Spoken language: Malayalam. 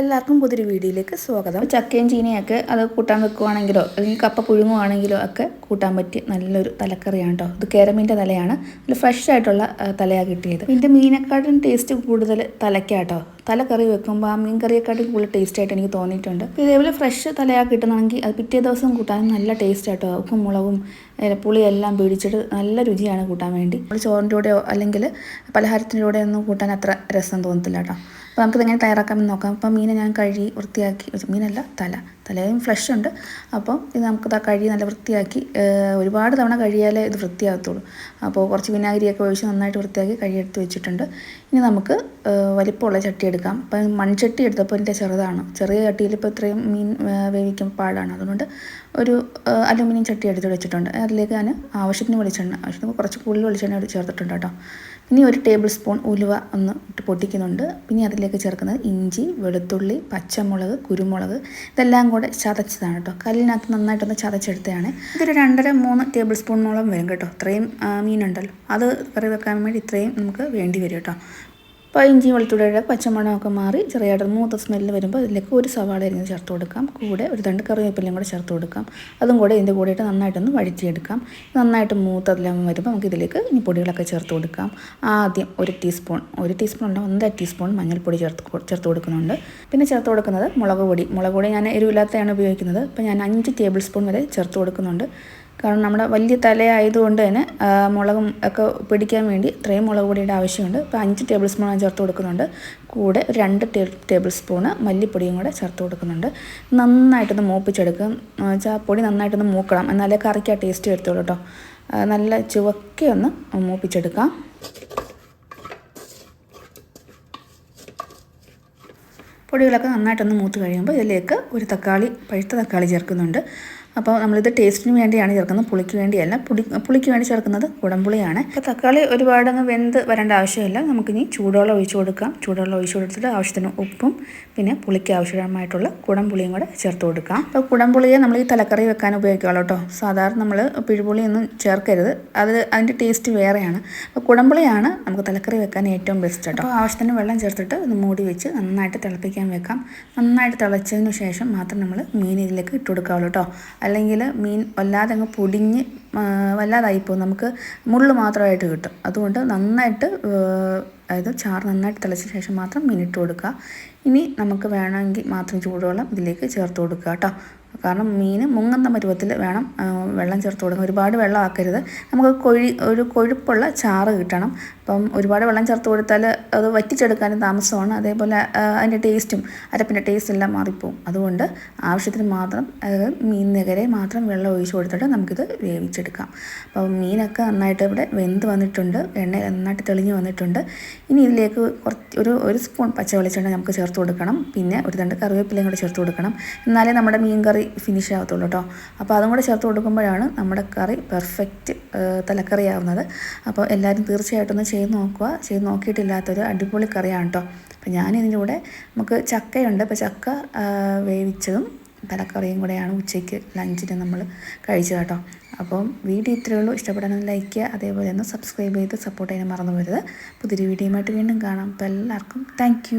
എല്ലാവർക്കും പുതിയൊരു വീഡിയോയിലേക്ക് സ്വാഗതം. ചക്കയും ചീനയൊക്കെ അത് കൂട്ടാൻ വെക്കുവാണെങ്കിലോ അല്ലെങ്കിൽ കപ്പ പുഴുങ്ങുവാണെങ്കിലോ ഒക്കെ കൂട്ടാൻ പറ്റിയ നല്ലൊരു തലക്കറിയാണ് കേട്ടോ ഇത് കേരമീന്റെ തലയാണ്. നല്ല ഫ്രഷ് ആയിട്ടുള്ള തലയാണ് കിട്ടിയത്. ഇതിന്റെ മീനെക്കാട്ടും ടേസ്റ്റ് കൂടുതൽ തലയ്ക്കാട്ടോ തല കറി വെക്കുമ്പോൾ ആ മീൻ കറിയെക്കാട്ടും കൂടുതൽ ടേസ്റ്റ് ആയിട്ട് എനിക്ക് തോന്നിയിട്ടുണ്ട്. ഇതേപോലെ ഫ്രഷ് തലയാ കിട്ടണമെങ്കിൽ അത് പിറ്റേ ദിവസം കൂട്ടാൻ നല്ല ടേസ്റ്റ് ആട്ടോ ഉപ്പും മുളകും പുളിയെല്ലാം പിടിച്ചിട്ട് നല്ല രുചിയാണ് കൂട്ടാൻ വേണ്ടി. ചോറിന്റെ കൂടെയോ അല്ലെങ്കിൽ പലഹാരത്തിന്റെ കൂടെ ഒന്നും കൂട്ടാൻ അത്ര രസം തോന്നത്തില്ല കേട്ടോ അപ്പോൾ നമുക്കിതെങ്ങനെ തയ്യാറാക്കാമെന്ന് നോക്കാം. അപ്പോൾ മീനെ ഞാൻ കഴുകി വൃത്തിയാക്കി മീനല്ല തല. തലയും ഫ്ലഷ് ഉണ്ട്. അപ്പോൾ ഇത് നമുക്ക് കഴുകി നല്ല വൃത്തിയാക്കി ഒരുപാട് തവണ കഴിയാലേ ഇത് വൃത്തിയാകത്തുള്ളൂ. അപ്പോൾ കുറച്ച് വിനാഗിരിയൊക്കെ ഒഴിച്ച് നന്നായിട്ട് വൃത്തിയാക്കി കഴുകിയെടുത്ത് വെച്ചിട്ടുണ്ട്. ഇനി നമുക്ക് വലിപ്പമുള്ള ചട്ടി എടുക്കാം. അപ്പം മൺചട്ടി എടുത്തപ്പോൾ എന്റെ ചെറുതാണ്. ചെറിയ ചട്ടിയിൽ ഇപ്പോൾ ഇത്രയും മീൻ വേവിക്കും വേവിക്കാൻ പാടാണ്. അതുകൊണ്ട് ഒരു അലുമിനിയം ചട്ടി എടുത്ത് വെച്ചിട്ടുണ്ട്. അതിലേക്ക് ഞാൻ ആവശ്യത്തിന് വെളിച്ചെണ്ണ ആവശ്യത്തിന് കുറച്ച് കൂടുതൽ വെളിച്ചെണ്ണ ചേർത്തിട്ടുണ്ട് കേട്ടോ. ഇനി ഒരു ടേബിൾ സ്പൂൺ ഉലുവ ഒന്ന് ഇട്ട് പൊട്ടിക്കുന്നുണ്ട്. പിന്നെ അതിലേക്ക് ചേർക്കുന്നത് ഇഞ്ചി വെളുത്തുള്ളി പച്ചമുളക് കുരുമുളക്. ഇതെല്ലാം കൂടെ ചതച്ചതാണ് കേട്ടോ. കല്ലിനകത്ത് നന്നായിട്ടൊന്ന് ചതച്ചെടുത്തതാണ്. ഇതൊരു രണ്ടര മൂന്ന് ടേബിൾ സ്പൂണോളം വരും കേട്ടോ. ഇത്രയും മീനുണ്ടല്ലോ. അത് കറി വെക്കാൻ വേണ്ടി ഇത്രയും നമുക്ക് വേണ്ടി വരും കേട്ടോ. അപ്പോൾ ഇഞ്ചി വെളുത്തുള്ളിയുടെ പച്ചമണമൊക്കെ മാറി ചെറിയായിട്ട് മൂത്ത സ്മെല്ല് വരുമ്പോൾ അതിലേക്ക് ഒരു സവാള അരിഞ്ഞ് ചേർത്ത് കൊടുക്കാം. കൂടെ ഒരു രണ്ട് കറിവേപ്പിലയും കൂടെ ചേർത്ത് കൊടുക്കാം. അതും കൂടെ ഇതിന്റെ കൂടെയിട്ട് നന്നായിട്ടൊന്ന് വഴറ്റിയെടുക്കാം. നന്നായിട്ട് മൂത്തതെല്ലാം വരുമ്പോൾ നമുക്ക് ഇതിലേക്ക് ഇനി പൊടികളൊക്കെ ചേർത്ത് കൊടുക്കാം. ആദ്യം ഒരു ടീസ്പൂൺ ഒരു ടീസ്പൂൺ അല്ല ഒന്നര ടീസ്പൂൺ മഞ്ഞൾപ്പൊടി ചേർത്ത് ചേർത്ത് കൊടുക്കുന്നുണ്ട്. പിന്നെ ചേർത്ത് കൊടുക്കുന്നത് മുളക് പൊടി. മുളക് പൊടി ഞാൻ എരിവില്ലാത്തതാണ് ഉപയോഗിക്കുന്നത്. അപ്പോൾ ഞാൻ അഞ്ച് ടേബിൾ സ്പൂൺ വരെ ചേർത്ത് കൊടുക്കുന്നുണ്ട്. കാരണം നമ്മുടെ വലിയ തലയായതുകൊണ്ട് തന്നെ മുളകും ഒക്കെ പിടിക്കാൻ വേണ്ടി ഇത്രയും മുളക് പൊടിയുടെ ആവശ്യമുണ്ട്. ഇപ്പോൾ അഞ്ച് ടേബിൾ ഞാൻ ചേർത്ത് കൊടുക്കുന്നുണ്ട്. കൂടെ രണ്ട് ടേബിൾ സ്പൂണ് മല്ലിപ്പൊടിയും കൂടെ ചേർത്ത് കൊടുക്കുന്നുണ്ട്. നന്നായിട്ടൊന്ന് മൂപ്പിച്ചെടുക്കും വെച്ചാൽ പൊടി നന്നായിട്ടൊന്ന് മൂക്കണം. എന്നാലേ കറിക്ക് ആ ടേസ്റ്റ് വരത്തുള്ളൂ കേട്ടോ നല്ല ചുവക്കെ ഒന്ന് മൂപ്പിച്ചെടുക്കാം. പൊടികളൊക്കെ നന്നായിട്ടൊന്ന് മൂത്ത് കഴിയുമ്പോൾ ഇതിലേക്ക് ഒരു തക്കാളി പഴുത്ത തക്കാളി ചേർക്കുന്നുണ്ട്. അപ്പോൾ നമ്മളിത് ടേസ്റ്റിന് വേണ്ടിയാണ് ചേർക്കുന്നത്. പുളിക്ക് വേണ്ടിയല്ല. പുളി പുളിക്ക് വേണ്ടി ചേർക്കുന്നത് ഉടമ്പുളിയാണ് അപ്പോൾ തക്കാളി ഒരുപാട് അങ്ങ് വെന്ത് വരേണ്ട ആവശ്യമില്ല. നമുക്കിനി ചൂടുവെള്ളം ഒഴിച്ചു കൊടുക്കാം. ചൂടുവെള്ളം ഒഴിച്ചു കൊടുത്തിട്ട് ആവശ്യത്തിന് ഉപ്പും പിന്നെ പുളിക്ക് ആവശ്യമായിട്ടുള്ള കുടംപുളിയും കൂടെ ചേർത്ത് കൊടുക്കാം. അപ്പോൾ കുടംപുളിയെ നമ്മൾ ഈ തലക്കറി വെക്കാൻ ഉപയോഗിക്കുകയുള്ളൂ കേട്ടോ. സാധാരണ നമ്മൾ പിഴുപുളിയൊന്നും ചേർക്കരുത്. അത് അതിന്റെ ടേസ്റ്റ് വേറെയാണ്. അപ്പോൾ കുടംപുളിയാണ് നമുക്ക് തലക്കറി വെക്കാൻ ഏറ്റവും ബെസ്റ്റ് കേട്ടോ. അപ്പോൾ ആവശ്യത്തിന് വെള്ളം ചേർത്തിട്ട് ഒന്ന് മൂടി വെച്ച് നന്നായിട്ട് തിളപ്പിക്കാൻ വെക്കാം. നന്നായിട്ട് തിളച്ചതിന് ശേഷം മാത്രം നമ്മൾ മീൻ ഇതിലേക്ക് ഇട്ട് കൊടുക്കാവുള്ളൂ കേട്ടോ. അല്ലെങ്കിൽ മീൻ വല്ലാതെ അങ്ങ് പൊടിഞ്ഞ് വല്ലാതായിപ്പോകും നമുക്ക് മുള്ള് മാത്രമായിട്ട് കിട്ടും. അതുകൊണ്ട് നന്നായിട്ട് അതായത് ചാറ് നന്നായിട്ട് തിളച്ച ശേഷം മാത്രം മീൻ ഇട്ട് കൊടുക്കുക. ഇനി നമുക്ക് വേണമെങ്കിൽ മാത്രം ചൂടുവെള്ളം ഇതിലേക്ക് ചേർത്ത് കൊടുക്കുക കേട്ടോ. കാരണം മീൻ മുങ്ങുന്ന പരുവത്തിൽ വേണം വെള്ളം ചേർത്ത് കൊടുക്കുക ഒരുപാട് വെള്ളം ആക്കരുത്. നമുക്ക് കൊഴി ഒരു കൊഴുപ്പുള്ള ചാറ് കിട്ടണം. അപ്പം ഒരുപാട് വെള്ളം ചേർത്ത് കൊടുത്താൽ അത് വറ്റിച്ചെടുക്കാനും താമസമാണ്. അതേപോലെ അതിന്റെ ടേസ്റ്റും അരപ്പിന്റെ ടേസ്റ്റ് എല്ലാം മാറിപ്പോവും. അതുകൊണ്ട് ആവശ്യത്തിന് മാത്രം അതായത് മീൻ നികരെ മാത്രം വെള്ളം ഒഴിച്ച് കൊടുത്തിട്ട് നമുക്കിത് വേവിച്ചെടുക്കാം. അപ്പം മീനൊക്കെ നന്നായിട്ട് ഇവിടെ വെന്ത് വന്നിട്ടുണ്ട്. എണ്ണ നന്നായിട്ട് തെളിഞ്ഞ് വന്നിട്ടുണ്ട്. ഇനി ഇതിലേക്ക് കുറച്ച് ഒരു ഒരു സ്പൂൺ പച്ച വെളിച്ചെണ്ണ നമുക്ക് ചേർത്ത് കൊടുക്കണം. പിന്നെ ഒരു രണ്ട് കറിവേപ്പിലയും കൂടെ ചേർത്ത് കൊടുക്കണം. എന്നാലേ നമ്മുടെ മീൻ കറി ഫിനിഷ് ആകത്തുള്ളൂ കേട്ടോ. അപ്പോൾ അതും കൂടെ ചേർത്ത് കൊടുക്കുമ്പോഴാണ് നമ്മുടെ കറി പെർഫെക്റ്റ് തലക്കറിയാവുന്നത്. അപ്പോൾ എല്ലാവരും തീർച്ചയായിട്ടും ഒന്ന് ചെയ്ത് നോക്കുക. ചെയ്ത് നോക്കിയിട്ടില്ലാത്തൊരു അടിപൊളി കറിയാണ് കേട്ടോ അപ്പോൾ ഞാനിതിന്റെ കൂടെ നമുക്ക് ചക്കയുണ്ട്. അപ്പോൾ ചക്ക വേവിച്ചതും തലക്കറിയും കൂടെയാണ് ഉച്ചയ്ക്ക് ലഞ്ചിന് നമ്മൾ കഴിച്ചത് കേട്ടോ. അപ്പം വീഡിയോ ഇത്രയേ ഉള്ളൂ. ഇഷ്ടപ്പെടാനും ലൈക്ക് ചെയ്യുക. അതേപോലെ ഒന്ന് സബ്സ്ക്രൈബ് ചെയ്ത് സപ്പോർട്ട് ചെയ്യാൻ മറന്നു പോരുത്. പുതിയൊരു വീഡിയോയുമായിട്ട് വീണ്ടും കാണാം. അപ്പോൾ എല്ലാവർക്കും താങ്ക്